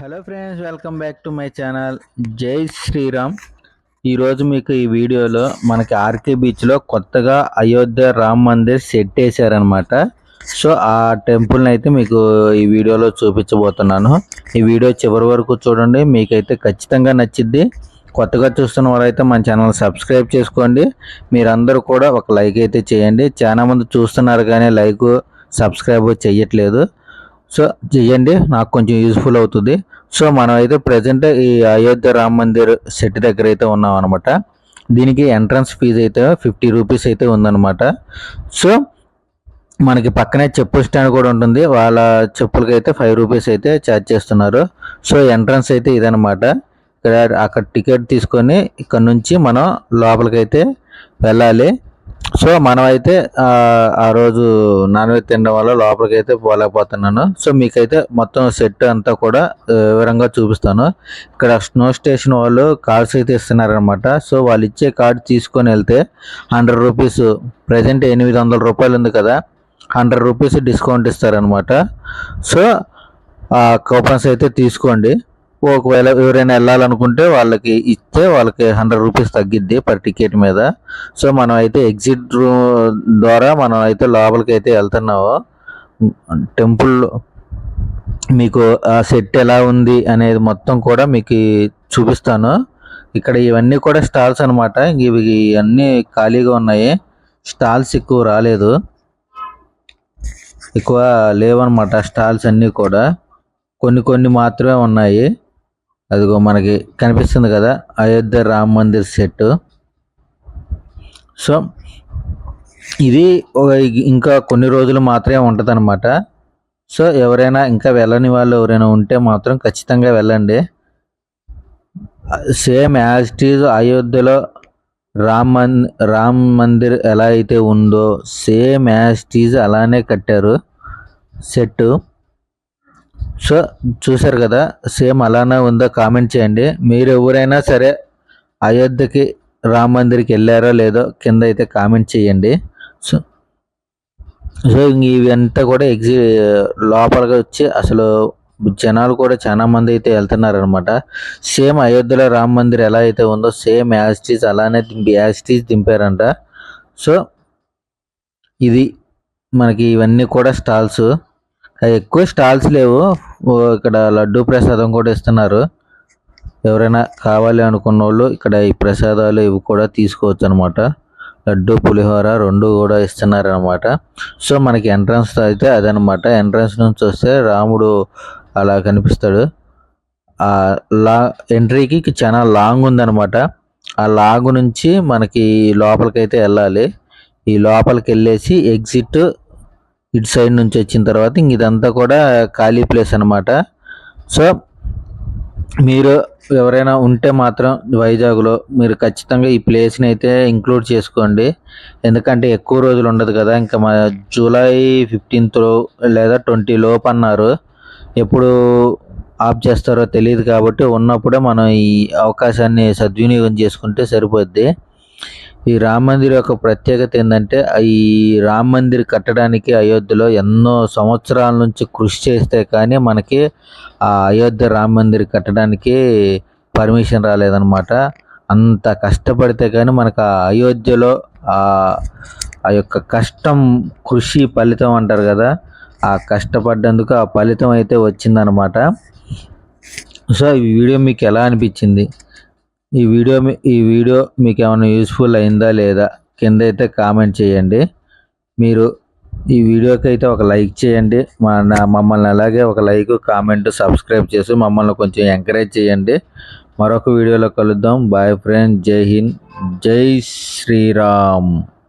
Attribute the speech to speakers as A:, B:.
A: Hello friends welcome back to my channel. Jai Shriram. ఈరోజు మీకు ఈ వీడియోలో మనకి ఆర్కే బీచ్లో కొత్తగా అయోధ్య రామ్ మందిర్ సెట్ వేశారనమాట సో ఆ టెంపుల్ని అయితే మీకు ఈ వీడియోలో చూపించబోతున్నాను. ఈ వీడియో చివరి వరకు చూడండి మీకైతే ఖచ్చితంగా నచ్చిద్ది. కొత్తగా చూస్తున్న వారైతే మన ఛానల్ సబ్స్క్రైబ్ చేసుకోండి. మీరందరూ కూడా ఒక లైక్ అయితే చేయండి. చాలా మంది చూస్తున్నారు కానీ లైక్ సబ్స్క్రైబ్ చేయట్లేదు. సో చెయ్యండి నాకు కొంచెం యూస్ఫుల్ అవుతుంది. సో మనం అయితే ప్రజెంట్ ఈ అయోధ్య రామ్ మందిర్ సెట్ దగ్గర అయితే ఉన్నాం అనమాట దీనికి ఎంట్రన్స్ ఫీజు అయితే ఫిఫ్టీ రూపీస్ అయితే ఉందన్నమాట. సో మనకి పక్కనే చెప్పుల స్టాండ్ కూడా ఉంటుంది. వాళ్ళ చెప్పులకి అయితే ఫైవ్ రూపీస్ అయితే ఛార్జ్ చేస్తున్నారు. సో ఎంట్రన్స్ అయితే ఇదనమాట ఇక్కడ అక్కడ టికెట్ తీసుకొని ఇక్కడ నుంచి మనం లోపలికి అయితే వెళ్ళాలి. సో మనమైతే ఆ, రోజు నాన్ వెజ్ తినడం వల్ల లోపలికి అయితే పోలేకపోతున్నాను. సో మీకైతే మొత్తం సెట్ అంతా కూడా వివరంగా చూపిస్తాను. ఇక్కడ స్నో స్టేషన్ వాళ్ళు కార్డ్స్ అయితే ఇస్తున్నారనమాట సో వాళ్ళు ఇచ్చే కార్డ్ తీసుకొని వెళ్తే హండ్రెడ్ రూపీస్ ప్రజెంట్ ఎనిమిది వందల రూపాయలు ఉంది కదా హండ్రెడ్ రూపీస్ డిస్కౌంట్ ఇస్తారనమాట సో ఆ కూపన్స్ అయితే తీసుకోండి. ఒకవేళ ఎవరైనా వెళ్ళాలనుకుంటే వాళ్ళకి ఇస్తే వాళ్ళకి హండ్రెడ్ రూపీస్ తగ్గిద్ది పర్ టికెట్ మీద. సో మనం అయితే ఎగ్జిట్ ద్వారా మనం అయితే లోపలికి అయితే వెళ్తున్నాము. టెంపుల్ మీకు ఆ సెట్ ఎలా ఉంది అనేది మొత్తం కూడా మీకు చూపిస్తాను. ఇక్కడ ఇవన్నీ కూడా స్టాల్స్ అనమాట ఇవి అన్నీ ఖాళీగా ఉన్నాయి. స్టాల్స్ ఎక్కువ రాలేదు. ఎక్కువ లేవన్నమాట స్టాల్స్ అన్నీ కూడా. కొన్ని కొన్ని మాత్రమే ఉన్నాయి. అదిగో మనకి కనిపిస్తుంది కదా అయోధ్య రామ్ మందిర్ సెట్ సో ఇది ఒక ఇంకా కొన్ని రోజులు మాత్రమే ఉంటుంది అనమాట సో ఎవరైనా ఇంకా వెళ్ళని వాళ్ళు ఎవరైనా ఉంటే మాత్రం ఖచ్చితంగా వెళ్ళండి. సేమ్ యాజ్ ఇట్ ఈజ్ అయోధ్యలో రామ్ మన్ రామ్ మందిర్ ఎలా అయితే ఉందో సేమ్ యాజ్ ఇట్ ఈజ్ అలానే కట్టారు సెట్ సో చూశారు కదా సేమ్ అలానే ఉందో కామెంట్ చేయండి. మీరు ఎవరైనా సరే అయోధ్యకి రామ్ మందిర్కి వెళ్ళారో లేదో కింద అయితే కామెంట్ చేయండి. సో సో ఇవంతా కూడా ఎగ్జి లోపలికి వచ్చి అసలు జనాలు కూడా చాలా మంది అయితే వెళ్తున్నారు అనమాట సేమ్ అయోధ్యలో రామ్ మందిర్ ఎలా అయితే ఉందో సేమ్ యాజిటీస్ అలానే దింపి యాజిటీస్ దింపారంట. సో ఇది మనకి ఇవన్నీ కూడా స్టాల్స్. ఎక్కువ స్టాల్స్ లేవు. ఇక్కడ లడ్డూ ప్రసాదం కూడా ఇస్తున్నారు. ఎవరైనా కావాలి అనుకున్న వాళ్ళు ఇక్కడ ఈ ప్రసాదాలు ఇవి కూడా తీసుకోవచ్చు అనమాట లడ్డు పులిహోర రెండు కూడా ఇస్తున్నారు అనమాట సో మనకి ఎంట్రన్స్ అయితే అదనమాట. ఎంట్రన్స్ నుంచి వస్తే రాముడు అలా కనిపిస్తాడు. ఆ లా ఎంట్రీకి చాలా లాంగ్ ఉందనమాట. ఆ లాంగ్ నుంచి మనకి లోపలికైతే వెళ్ళాలి. ఈ లోపలికి వెళ్ళేసి ఎగ్జిట్ ఇటు సైడ్ నుంచి వచ్చిన తర్వాత ఇంక ఇదంతా కూడా ఖాళీ ప్లేస్ అనమాట సో మీరు ఎవరైనా ఉంటే మాత్రం వైజాగ్లో మీరు ఖచ్చితంగా ఈ ప్లేస్ని అయితే ఇంక్లూడ్ చేసుకోండి. ఎందుకంటే ఎక్కువ రోజులు ఉండదు కదా ఇంకా మా జూలై ఫిఫ్టీన్త్ లేదా ట్వంటీ లోపు అన్నారు. ఎప్పుడు ఆఫ్ చేస్తారో తెలియదు కాబట్టి ఉన్నప్పుడే మనం ఈ అవకాశాన్ని సద్వినియోగం చేసుకుంటే సరిపోద్ది. ఈ రామ మందిర్ యొక్క ప్రత్యేకత ఏంటంటే ఈ రామ మందిర్ కట్టడానికి అయోధ్యలో ఎన్నో సంవత్సరాల నుంచి కృషి చేస్తే కానీ మనకి ఆ అయోధ్య రామ మందిర్ కట్టడానికి పర్మిషన్ రాలేదన్నమాట. అంత కష్టపడితే కానీ మనకు ఆ అయోధ్యలో ఆ ఆ యొక్క కష్టం కృషి ఫలితం అంటారు కదా ఆ కష్టపడ్డందుకు ఆ ఫలితం అయితే వచ్చిందనమాట సో ఈ వీడియో మీకు ఎలా అనిపించింది? ఈ వీడియో మీ- ఈ వీడియో మీకు ఏమైనా యూస్ఫుల్ అయిందా లేదా కింద అయితే కామెంట్ చేయండి. మీరు ఈ వీడియోకి అయితే ఒక లైక్ చేయండి. మా నా- మమ్మల్ని అలాగే ఒక లైక్ కామెంట్ సబ్స్క్రైబ్ చేసి మమ్మల్ని కొంచెం ఎంకరేజ్ చేయండి. మరొక వీడియోలో కలుద్దాం. బాయ్ ఫ్రెండ్ జై హింద్. జై శ్రీరామ్.